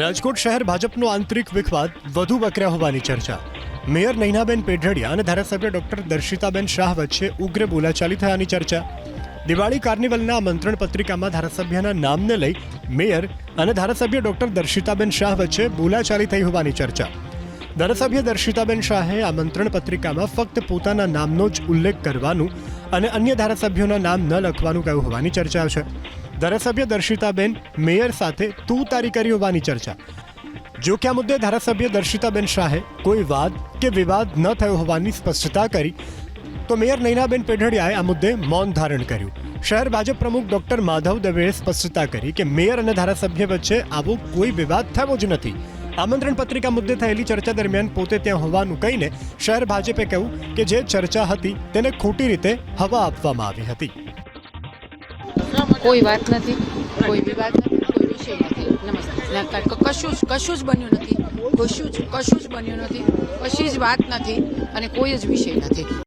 રાજકોટ શહેર ભાજપનો આંતરિક વિખવાદ વધુ વકર્યા હોવાની ચર્ચા. મેયર નૈનાબેન પેઢડિયા અને ધારાસભ્ય ડોક્ટર દર્શિતાબેન શાહ વચ્ચે ઉગ્ર બોલાચાલી થયાની ચર્ચા. દિવાળી કાર્નિવલના આમંત્રણ પત્રિકામાં ધારાસભ્યના નામને લઈ મેયર અને ધારાસભ્ય ડોક્ટર દર્શિતાબેન શાહ વચ્ચે બોલાચાલી થઈ હોવાની ચર્ચા. ધારાસભ્ય દર્શિતાબેન શાહે આમંત્રણ પત્રિકામાં ફક્ત પોતાના નામનો જ ઉલ્લેખ કરવાનું અને અન્ય ધારાસભ્યોના નામ ન લખવાનું કહ્યું હોવાની ચર્ચા છે. ધારાસભ્ય દર્શિતાબેન મેયર સાથે તું તારી કરી હોવાની ચર્ચા. જો કે આ મુદ્દે ધારાસભ્ય દર્શિતાબેન શાહે કોઈ વાદ કે વિવાદ ન થયો હોવાની સ્પષ્ટતા કરી, તો મેયર નૈનાબેન પેઢડિયાએ આ મુદ્દે મૌન ધારણ કર્યું. શહેર ભાજપ પ્રમુખ ડોક્ટર માધવ દવેએ સ્પષ્ટતા કરી કે મેયર અને ધારાસભ્ય વચ્ચે આવો કોઈ વિવાદ થયો જ નથી. આમંત્રણ પત્રિકા મુદ્દે થયેલી ચર્ચા દરમિયાન પોતે ત્યાં હોવાનું કહીને શહેર ભાજપે કહ્યું કે જે ચર્ચા હતી તેને ખોટી રીતે હવા આપવામાં આવી હતી. કોઈ વાત નથી, કોઈ વિવાદ નથી, કોઈ વિષય નથી. નમસ્તે. કશું જ કશું જ બન્યું નથી. કશું જ કશું જ બન્યું નથી. કશી જ વાત નથી અને કોઈ જ વિષય નથી.